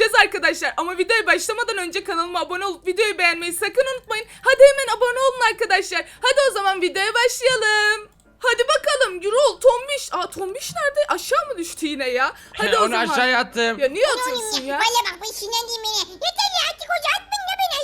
büyüteceğiz arkadaşlar. Ama videoya başlamadan önce kanalıma abone olup videoyu beğenmeyi sakın unutmayın. Hadi hemen abone olun arkadaşlar. Hadi o zaman videoya başlayalım. Hadi bakalım Gürol, Tombiş. Aa Tombiş nerede? Aşağı mı düştü yine ya? Hadi o Onu zaman. aşağıya attım. Ya niye atıyorsun ya? Valla bak ben sinirliyim beni. Yeter ya artık hoca atmayın ya beni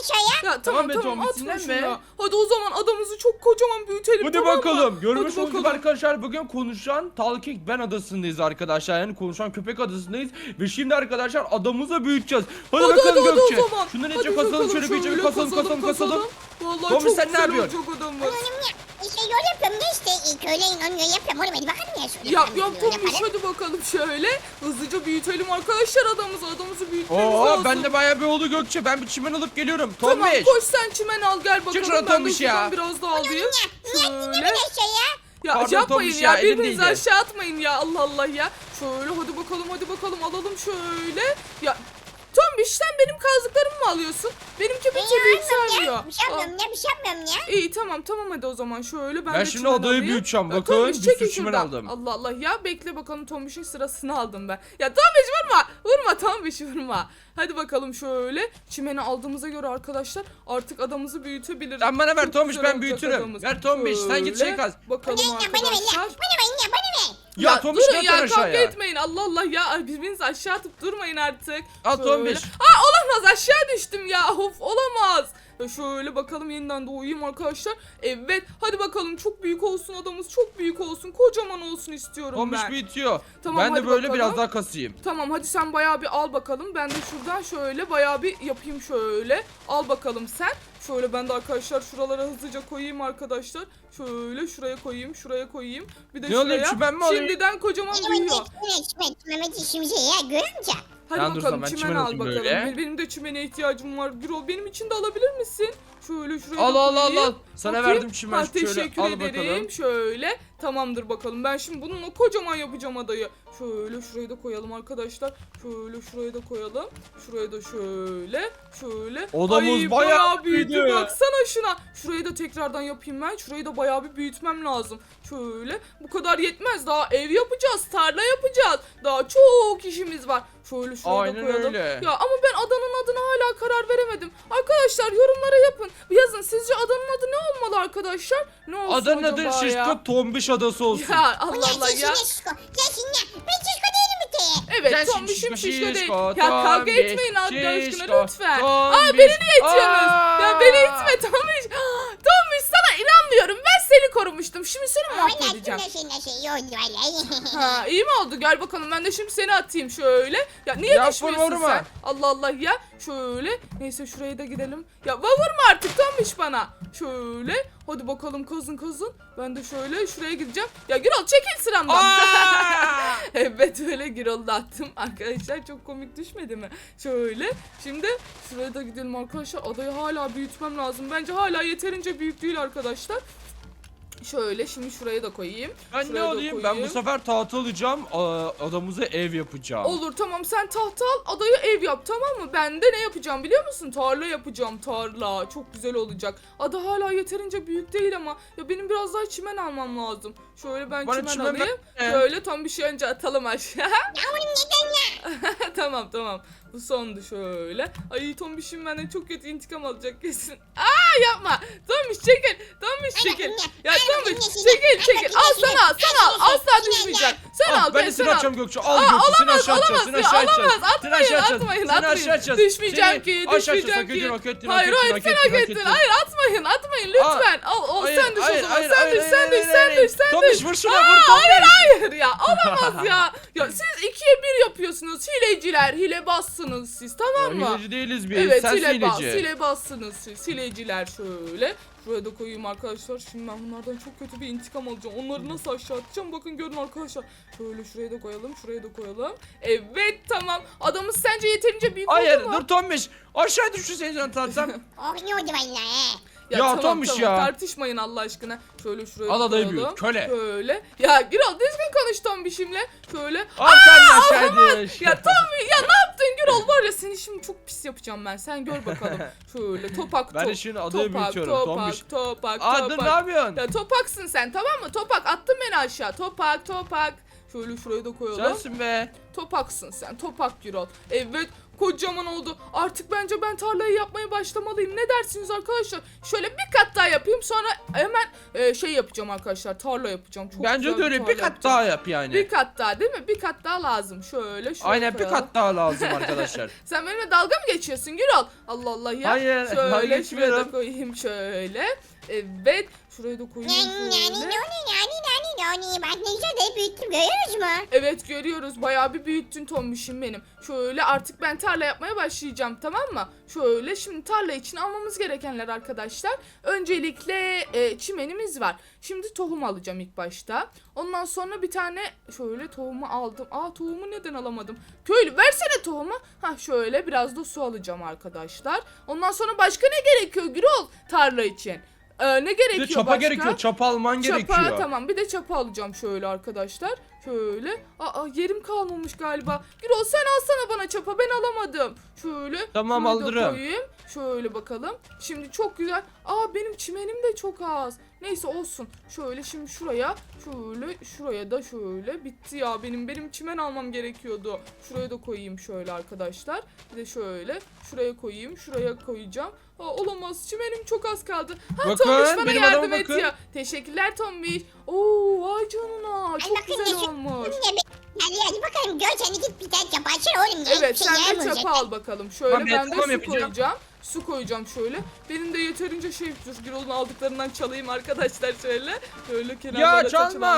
tamam be tamam atma şunu. Hadi o zaman adamızı çok kocaman büyütelim Hadi tamam mı? bakalım. Görmüş Hadi olduğunuz bakalım. arkadaşlar bugün konuşan Talkik Ben adasındayız arkadaşlar. Yani konuşan köpek adasındayız. Ve şimdi arkadaşlar adamızı büyüteceğiz. Hadi, Hadi bakalım hadi hadi Gökçe. zaman. Şunları Hadi iyice kasalım şöyle bir iyice bir kasalım kasalım kasalım. Vallahi Tombiş, çok sen ne güzel yapıyorsun? olacak adamız. Ya işte yol yapıyorum da işte ilk öğleyin onu yol yapıyorum. Oğlum hadi bakalım ya şöyle. Yap yap Tombiş hadi bakalım şöyle. Hızlıca büyütelim arkadaşlar adamızı. Adamızı büyütmemiz Oo lazım. ben de bayağı bir oldu Gökçe. Ben bir çimen alıp geliyorum. Tamam Tombiş. koş sen çimen al gel bakalım. şuradan ben de Tombiş ya. şuradan biraz daha alayım. Şöyle. Ya Pardon yapmayın Tombiş ya, ya, birbirinizi aşağı atmayın ya Allah Allah ya. Şöyle hadi bakalım hadi bakalım alalım şöyle. Ya Tombiş sen benim kazdıklarımı mı alıyorsun? Benimki bir türlü yükselmiyor. Bir şey yapmıyorum ya bir şey yapmıyorum ya. İyi tamam tamam hadi o zaman şöyle ben, Ben de şimdi çimen adayı alayım. büyüteceğim. Ya Bakın, Tombiş bir çekil sürü çimen şuradan. aldım. Allah Allah ya bekle bakalım Tombiş'in sırasını aldım ben. Ya Tombiş vurma vurma Tombiş vurma. Hadi bakalım şöyle çimeni aldığımıza göre arkadaşlar artık adamızı büyütebiliriz. Sen bana ver Çok Tombiş, güzel ben olacak büyütürüm. adamız. Ver Tombiş, sen git Şöyle şey kaz. Bakalım Bana ver ya bana ver ya. arkadaşlar. Bana ver ya bana ver. Ya, Tombiş durun ya kavga aşağıya? etmeyin Allah Allah ya birbirinizi aşağı atıp durmayın artık. Al. Tombiş. Aa olamaz aşağı düştüm ya of olamaz. Ya şöyle bakalım yeniden doğuyayım arkadaşlar. Evet hadi bakalım çok büyük olsun adamız çok büyük olsun kocaman olsun istiyorum Tombiş ben. büyütüyor. Tamam, ben de hadi böyle bakalım. biraz daha kasayım. Tamam hadi sen bayağı bir al bakalım. Ben de şuradan şöyle bayağı bir yapayım şöyle. Al bakalım sen. Şöyle ben de arkadaşlar şuralara hızlıca koyayım arkadaşlar. Şöyle şuraya koyayım, şuraya koyayım. Bir de Ne alayım, şuraya. şu ben mi alayım? Şimdiden kocaman büyüyor. Mehmet işimize ya görünce. Hadi Ben dur bakalım zaman, çimen çimen al alayım bakalım. böyle. Benim- Benim de çimene ihtiyacım var. Gürol benim için de alabilir misin? Şöyle şuraya Al da al al koyayım. al. Sana Bakayım. verdim çimen Ha, şöyle. teşekkür Al ederim. bakalım. Şöyle. Tamamdır bakalım. Ben şimdi bununla kocaman yapacağım adayı. Şöyle şurayı da koyalım arkadaşlar. Şöyle şuraya da koyalım. Şuraya da şöyle. Şöyle. Odamız Ay, bayağı büyüdü. büyüdü. Baksana şuna. Şurayı da tekrardan yapayım ben. Şurayı da bayağı bir büyütmem lazım. Şöyle. Bu kadar yetmez. Daha ev yapacağız. Tarla yapacağız. Daha çok işimiz var. Şöyle şuraya da Aynen koyalım. öyle. Ya ama ben adanın adına hala karar veremedim. Arkadaşlar yorumlara yapın. Yazın sizce adanın adı ne olmalı arkadaşlar? Ne olsun Adanın adı acaba ya? Şişko Tombiş adası olsun. Ya Allah Allah ya. şişko. Ya şimdi ben şişko değilim bir kere. Evet Sen Tombiş'im şişko, şişko değil. şişko, Ya kavga etmeyin Allah aşkına şişko, lütfen. Tombiş. Aa beni niye itiyorsunuz? Aa! Ya beni itme Tombiş. Tombiş sana inanmıyorum. Ben seni korumuştum. Şimdi seni Valla şey. Ha iyi mi oldu? Gel bakalım ben de şimdi seni atayım şöyle. Ya niye Ya düşmüyorsun vurma. sen? Allah Allah ya. Şöyle. Neyse şuraya da gidelim. Ya va- vurma artık Tombiş bana. Şöyle. Hadi bakalım kazın kazın. Ben de şöyle şuraya gideceğim. Ya Gürol çekil sıramdan. Aa! evet öyle Gürol'u da attım. Arkadaşlar çok komik düşmedi mi? Şöyle. Şimdi şuraya da gidelim arkadaşlar. Adayı hala büyütmem lazım. Bence hala yeterince büyük değil arkadaşlar. Şöyle şimdi şuraya da koyayım. Ben ne Şuraya da alayım? Ben bu sefer tahta alacağım. Adamıza ev yapacağım. Olur tamam sen tahta al adayı ev yap tamam mı? Ben de ne yapacağım biliyor musun? Tarla yapacağım tarla. Çok güzel olacak. Ada hala yeterince büyük değil ama ya benim biraz daha çimen almam lazım. Şöyle ben Bana çimen, çimen alayım. ver. Şöyle tam bir şey önce atalım aşağı. Ya oğlum neden ya? tamam tamam. Bu sondu şöyle. Ay Tombiş'im benden çok kötü intikam alacak kesin. Aa yapma. Tombiş çekil. Tombiş çekil. Ya Tombiş çekil çekil. Al sana al sana al. Asla anne. Sen al ben de seni atacağım Gökçe. Al Gökçe seni olamaz, aşağı. Seni olamaz aşağı olamaz. Seni Atmayın, aşağı atmayın, Seni aşağı atmayın. atacağız. Düşmeyeceğim ki, düşmeyeceğim ki. Hayır hayır ettin, sen hak ettin, Hayır atmayın atmayın lütfen. Al al Hayır, sen düş o hayır, zaman. hayır, Sen hayır, düş sen hayır, düş sen hayır, düş sen Tombiş düş. vur şuna vur Tombiş. Hayır ya olamaz ya. Ya siz ikiye bir yapıyorsunuz. Hileciler hilebassınız siz tamam mı? Hileci değiliz biz. Evet Sen hilebaz, hileci. hilebassınız siz. Hileciler şöyle. Şuraya da koyayım arkadaşlar. Şimdi ben bunlardan çok kötü bir intikam alacağım. Onları nasıl aşağı atacağım? Bakın görün arkadaşlar. Şöyle şuraya da koyalım. Şuraya da koyalım. Evet tamam. Adamız sence yeterince büyük Hayır oldu mu? dur Tombiş. Aşağı düştü seni sana tatsam. Oh ne oldu valla he. Ya, tamam, Tombiş tamam, ya. Tartışmayın Allah aşkına. Şöyle şuraya Al da adayı koyalım. büyüt, köle. Şöyle. Ya Gürol düzgün konuş Tombiş'imle. Şöyle. Al sen de aşağı düş. Ya Tombiş ya ne yaptın Gürol var ya seni şimdi çok pis yapacağım ben. Sen gör bakalım. Şöyle topak Ben top. de şimdi adayı topak, büyütüyorum, Topak Tombiş. topak dur topak. ne yapıyorsun? Ya topaksın sen tamam mı? Topak attın beni aşağı. Topak topak. Şöyle şuraya da koyalım. Sensin be. Topaksın sen. Topak Gürol. Evet kocaman oldu. Artık bence ben tarlayı yapmaya başlamalıyım. Ne dersiniz arkadaşlar? Şöyle bir kat daha yapayım sonra hemen e, şey yapacağım arkadaşlar. Tarla yapacağım. Çok Bence güzel de öyle bir kat yapacağım. daha yap yani. Bir kat daha değil mi? Bir kat daha lazım. Şöyle şöyle. Aynen bir koyalım. kat daha lazım arkadaşlar. Sen benimle dalga mı geçiyorsun Gürol? Allah Allah ya. Hayır, Şöyle hayır şuraya da koyayım şöyle. Evet. Şuraya da koyayım Yani yani. Bak ne güzel de büyüttüm görüyoruz mu? Evet görüyoruz. Bayağı bir büyüttün Tombiş'im benim. Şöyle artık ben tarla yapmaya başlayacağım tamam mı? Şöyle şimdi tarla için almamız gerekenler arkadaşlar. Öncelikle e, çimenimiz var. Şimdi tohum alacağım ilk başta. Ondan sonra bir tane şöyle tohumu aldım. Aa tohumu neden alamadım? Köylü versene tohumu. Ha şöyle biraz da su alacağım arkadaşlar. Ondan sonra başka ne gerekiyor Gürol tarla için? Ee, ne Bir gerekiyor de çapa başka? gerekiyor. Çapa alman Çapa gerekiyor. tamam bir de çapa alacağım şöyle arkadaşlar. Şöyle. Aa yerim kalmamış galiba. Gürol sen alsana bana çapa ben alamadım. Şöyle. Tamam, şurayı da alırım. koyayım. Şöyle bakalım. Şimdi çok güzel. Aa benim çimenim de çok az. Neyse olsun. Şöyle şimdi şuraya. Şöyle şuraya da şöyle. Bitti ya benim. Benim çimen almam gerekiyordu. Şuraya da koyayım şöyle arkadaşlar. Bir de şöyle. Şuraya koyayım. Şuraya koyacağım. Aa, olamaz. Çimenim çok az kaldı. Ha Bakın, Tombiş bana benim yardım et ya. Teşekkürler Tombiş. Oo vay canına. Çok bakın güzel teşekkür- olmuş. Be? Hadi hadi bakalım gör sen git bir tane çapa açır oğlum. ya. Evet Hiçbir şey sen de yiyemeyecek. çapa al bakalım. Şöyle Tamam, ben ben de tamam su yapacağım. koyacağım. Su koyacağım şöyle. Benim de yeterince şey dur Gürol'un aldıklarından çalayım arkadaşlar şöyle. Şöyle kenarlara çalma.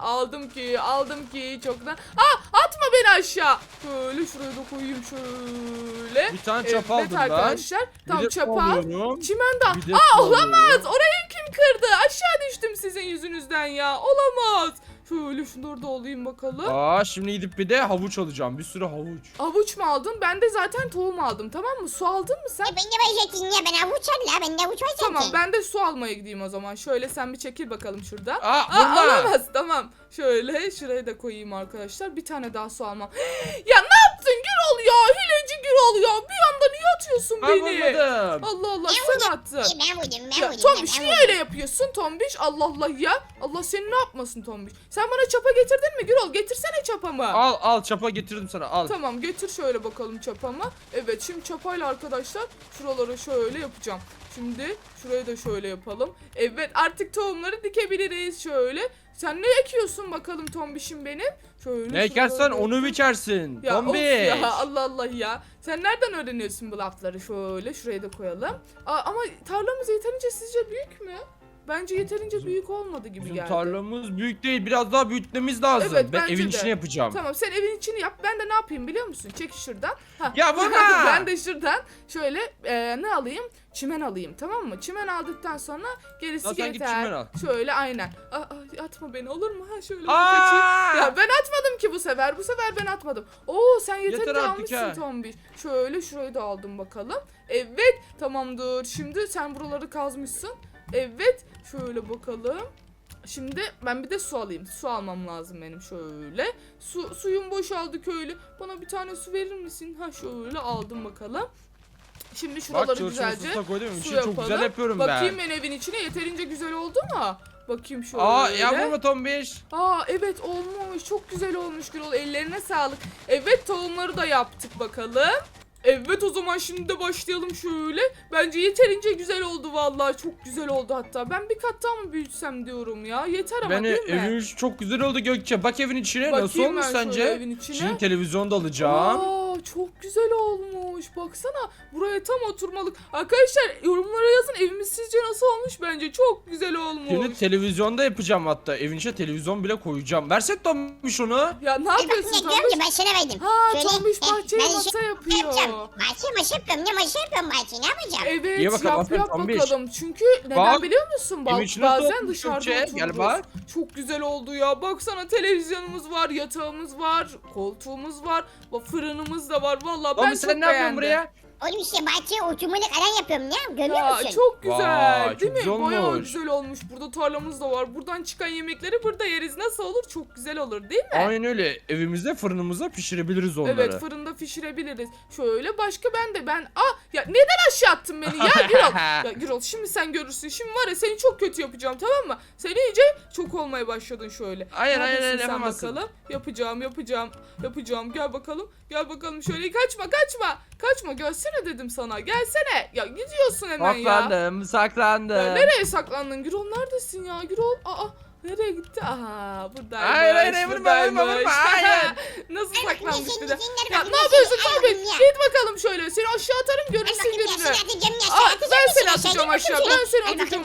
aldım ki aldım ki çoktan. Aa atma beni aşağı. Şöyle şuraya da koyayım şöyle. Bir tane çapa evet, aldım arkadaşlar. Tam çapa. alıyorum. Çimen de. Aa alıyorum. olamaz. Orayı kim kırdı? Aşağı düştüm sizin yüzünüzden ya. Olamaz. Şöyle şunları da alayım bakalım. Aa şimdi gidip bir de havuç alacağım. Bir sürü havuç. Avuç mu aldın? Ben de zaten tohum aldım tamam mı? Su aldın mı sen? E ben de verecektin ya ben avuç al la ben de avuç zaten. Tamam ben de su almaya gideyim o zaman. Şöyle sen bir çekil bakalım şuradan. Aa, Aa, alamaz tamam. Şöyle şuraya da koyayım arkadaşlar. Bir tane daha su almam. ya ne yaptın Gürol ya? Hileci Gürol ya. Bir anda niye atıyorsun Ben beni? vurmadım. Allah Allah Ben sen attın. E ben vurdum ben Ya vurdum. Tombiş ben niye vurdum. öyle yapıyorsun Tombiş? Allah Allah ya. Allah seni ne yapmasın Tombiş? Sen bana çapa getirdin mi Gürol? Getirsene çapamı. Al al çapa getirdim sana al. Tamam getir şöyle bakalım çapamı. Evet şimdi çapayla arkadaşlar şuraları şöyle yapacağım. Şimdi şurayı da şöyle yapalım. Evet artık tohumları dikebiliriz şöyle. Sen ne ekiyorsun bakalım tombişim benim? Şöyle Ne ekersen şuraları onu biçersin. Ya of Tombiş. ya Allah Allah ya. Sen nereden öğreniyorsun bu lafları? Şöyle şuraya da koyalım. Aa, ama tarlamız yeterince sizce büyük mü? Bence yeterince Bizim- büyük olmadı gibi Bizim geldi. tarlamız büyük değil. Biraz daha büyütmemiz lazım. Evet, ben bence evin de. içine yapacağım. Tamam sen evin içini yap. Ben de ne yapayım biliyor musun? Çek şuradan. Ha. Ya vurma! ben de şuradan şöyle e, ne alayım? Çimen alayım tamam mı? Çimen aldıktan sonra gerisi Ya sen git yeter. çimen al. Şöyle aynen. Aa, aa, atma beni olur mu? Ha şöyle bir Aa! kaçayım. Ya ben atmadım ki bu sefer. Bu sefer ben atmadım. Oo sen yeterince Yeter artık almışsın ha. Tombiş. Şöyle şurayı da aldım bakalım. Evet tamamdır. Şimdi sen buraları kazmışsın. Evet şöyle bakalım. Şimdi ben bir de su alayım. Su almam lazım benim şöyle. Su suyum boşaldı köylü. Bana bir tane su verir misin? Ha şöyle aldım bakalım. Şimdi Bak şuraları çalışma güzelce koydum. su yapalım. çok güzel yapıyorum Bakayım ben. ben evin içine yeterince güzel oldu mu? Bakayım şöyle. Aa ya vurma Tombiş. Aa evet olmuş. Çok güzel olmuş Gürol. Ellerine sağlık. Evet tohumları da yaptık bakalım. Evet o zaman şimdi de başlayalım şöyle. Bence yeterince güzel oldu vallahi. Çok güzel oldu hatta. Ben bir kat daha mı büyütsem diyorum ya. Yeter ama Beni değil mi? evin çok güzel oldu Gökçe. Bak evin içine nasıl Bakayım olmuş ben şöyle sence? evin içine. Şimdi televizyon da alacağım. Aa, çok güzel olmuş. Baksana buraya tam oturmalık. Arkadaşlar yorumlara yazın evimiz sizce nasıl olmuş? Bence çok güzel olmuş. Şimdi televizyonda yapacağım hatta. Evin içine televizyon bile koyacağım. Versek Tombiş onu. Ya ne yapıyorsun ne Tombiş? diyorum ki ben sana verdim. Ha Şöyle, Tombiş eh, bahçeye ben masa şey yapıyor. yapacağım. Bahçe maşa yapıyorum ne maşa yapıyorum bahçe ne yapacağım? Evet İyi bakalım, yap aferin yap Tombiş. bakalım. Çünkü neden Bak, biliyor musun? Bak, evin bazen olmuş dışarıda Gökçe? otururuz. Gel bak. Çok güzel oldu ya. Baksana televizyonumuz var, yatağımız var, koltuğumuz var, fırınımız da var. Vallahi ben Tombiş çok sen ne yapıyorsun beğendim. buraya? Oğlum işte bahçeye oturmalık alan yapıyorum ya. Görmüyor Ya, musun? çok güzel Vay, değil çok mi? güzel Bayağı olmuş. güzel olmuş. Burada tarlamız da var. Buradan çıkan yemekleri burada yeriz. Nasıl olur? Çok güzel olur değil mi? Aynen öyle. Evimizde fırınımızda pişirebiliriz onları. Evet fırında pişirebiliriz. Şöyle başka ben de ben ah ya neden aşağı attın beni ya Gürol? ya Gürol şimdi sen görürsün. Şimdi var ya seni çok kötü yapacağım tamam mı? Sen iyice çok olmaya başladın şöyle. Hayır, hayır, Neredesin hayır, sen yapamazsın. bakalım. Yapacağım yapacağım yapacağım. Gel bakalım. Gel bakalım şöyle kaçma kaçma. Kaçma gelsene dedim sana. Gelsene. Ya gidiyorsun hemen ya. Saklandım, saklandım. Ya nereye saklandın Gürol neredesin ya Gürol? Aa nereye gitti? Aha buradaymış. Hayır, hayır, hayır, vurma, vurma, vurma, hayır. Nasıl saklanmış bir de? Ya ne ya, yapıyorsun bakayım ya. Git bakalım şöyle. Seni aşağı atarım görürsün gününü. Aa, ben seni atacağım aşağı. Ben seni atacağım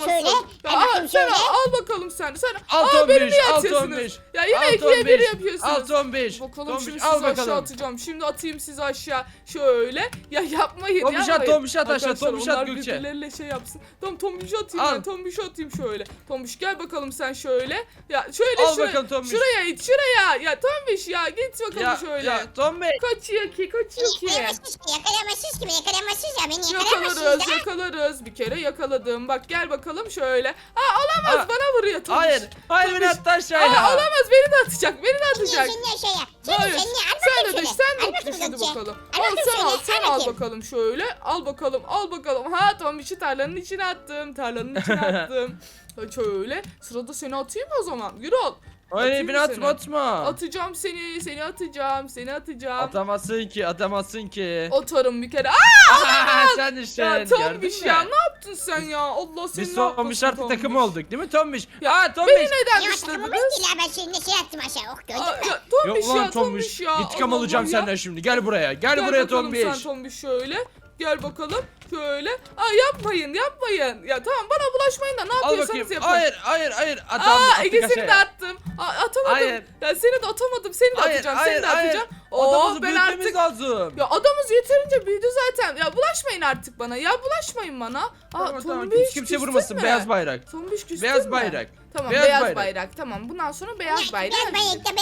Ay aa, sen al bakalım sen. Sen Al beni niye al atıyorsunuz? Ya yine Al ikiye bir yapıyorsunuz. Al Tombiş. Bakalım şimdi sizi aşağı atacağım. Şimdi atayım sizi aşağı. Şöyle. Ya yapmayın Tombiş at. Tombiş at aşağı, Tombiş at onlar Gökçe. birbirleriyle şey yapsın. Tamam Tombiş atayım ben. Tombiş atayım şöyle. Tombiş gel bakalım sen şöyle. Ya şöyle Al şuraya. bakalım Tombiş. Şuraya it şuraya. Ya Tombiş ya git bakalım Ya, şöyle. ya Tombiş. Kaçıyor ki kaçıyor ki. Yakalayamazsız ki yakalayamazsız ki ya beni yakalayamazsız Yakalarız da. yakalarız. Bir kere yakaladım. Bak gel bakalım şöyle. Aa olamaz Aa, bana vuruyor Tombiş. Hayır, hayır beni Tombiş. attı aşağıya. Aa olamaz beni de atacak. Beni de atacak. Ne aşağıya? Hayır. sen? Al Sen bakayım de düş, şöyle. sen de düş bakayım hadi Gökçe. bakalım. Al Al bakayım sen al, şöyle, sen al al bakayım. bakalım şöyle. Al bakalım, al bakalım. Ha Tombiş'i tarlanın içine attım, tarlanın içine attım. Ha, şöyle. Sırada seni atayım mı o zaman? Gürol. Hayır Atayım beni atma seni? atma. Atacağım seni, seni atacağım, seni atacağım. Atamazsın ki, atamazsın ki. Atarım bir kere. Aa! Sen düştün. Ya Tombiş ya ne yaptın sen ya? Allah seni Biz ne yapmasın Tombiş artık Tombiş. takım olduk değil mi Tombiş? Ya, Aa Tombiş. Beni neden Ya dışladınız? takımımız değil ya ben seninle şey attım aşağı. Oh gördün Aa, mü? ya, Tombiş Yok lan ya, Tombiş. ya. İntikam Allah alacağım Allah ya. senden şimdi. Gel buraya. Gel, Gel buraya bakalım Tombiş. sen Tombiş şöyle. Gel bakalım. Şöyle. Aa yapmayın yapmayın. Ya tamam bana bulaşmayın da ne Al yapıyorsanız yapın. Hayır, hayır, hayır. Atam, Aa ikisini aşağıya. de attım. Aa, atamadım. Hayır. Ya seni de atamadım. Seni de Hayır, atacağım. hayır, seni de hayır. atacağım. Adamımızı Oo ben büyütmemiz artık lazım. ya adamız yeterince büyüdü zaten. Ya bulaşmayın artık bana. Ya bulaşmayın bana. Aa Tamam, tamam. Tombiş Kimse, kimse küstün vurmasın. mü? Beyaz bayrak. Tombiş küstün Beyaz mü? bayrak. Tamam Beyaz beyaz, bayrak. bayrak. Tamam bundan sonra beyaz bayrak. Beyaz bayrakta be.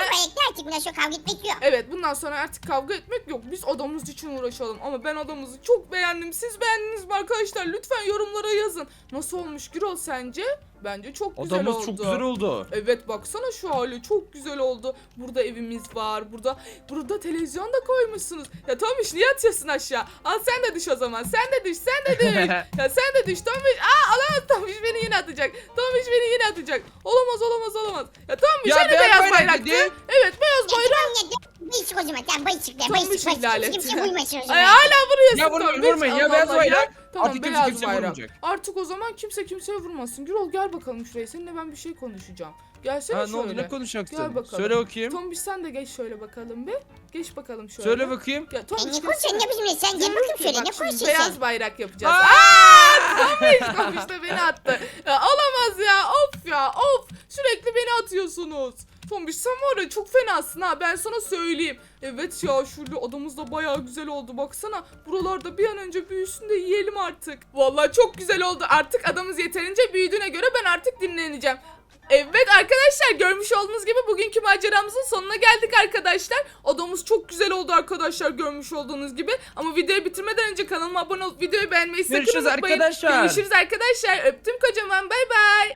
Beyaz bayrakta artık bundan sonra kavga etmek yok. Evet bundan sonra artık kavga etmek yok. Biz adamımız için uğraşalım. Ama ben adamımızı çok beğendim. Siz beğendiniz mi arkadaşlar? Lütfen yorumlara yazın. Nasıl olmuş Gürol sence? Bence çok güzel Adamımız oldu. çok güzel oldu. Evet baksana şu hali çok güzel oldu. Burada evimiz var. Burada burada televizyon da koymuşsunuz. Ya Tomiş niye atıyorsun aşağı? Al sen de düş o zaman. Sen de düş. Sen de düş. ya sen de düş Tomiş. Aa alamaz Tomiş beni yine atacak. Tomiş beni yine atacak. Olamaz olamaz olamaz. Ya Tomiş Ya hani beyaz beyaz, bayrak bayraktı. dedi. Evet beyaz bayrak. Bayrak. Bayışık o zaman tamam bayışık bayışık ihlal etti. Kimse vurmasın o zaman. Ay hala vuruyorsun Ya vurmayın, vurmayın ya, Allah beyaz Allah bayrak. Tamam Artık kimse beyaz kimseye bayrak. vurmayacak. Artık o zaman kimse kimseye vurmasın. Gürol gel bakalım şuraya. Seninle ben bir şey konuşacağım. Gelsene Ha ne şöyle. oldu ne konuşacaksın? Gel bakalım. Söyle bakayım. Tombiş sen de geç şöyle bakalım bir. Geç bakalım şöyle. Söyle bakayım. Ya E, Tombiş ne konuşuyorsun ne bizimle sen gel bakayım şöyle bak ne şimdi konuşuyorsun Beyaz bayrak yapacağız. Aa! Tombiş Tombiş de beni attı. Ya, olamaz ya of ya of. Sürekli beni atıyorsunuz. Tombiş sen var ya çok fenasın ha ben sana söyleyeyim. Evet ya şurada adamız da bayağı güzel oldu baksana. Buralarda bir an önce büyüsün de yiyelim artık. Vallahi çok güzel oldu artık adamız yeterince büyüdüğüne göre ben artık dinleneceğim. Evet arkadaşlar görmüş olduğunuz gibi bugünkü maceramızın sonuna geldik arkadaşlar. Odamız çok güzel oldu arkadaşlar görmüş olduğunuz gibi. Ama videoyu bitirmeden önce kanalıma abone olup videoyu beğenmeyi sakın Görüşürüz unutmayın. arkadaşlar. Görüşürüz arkadaşlar. Öptüm kocaman bay bay.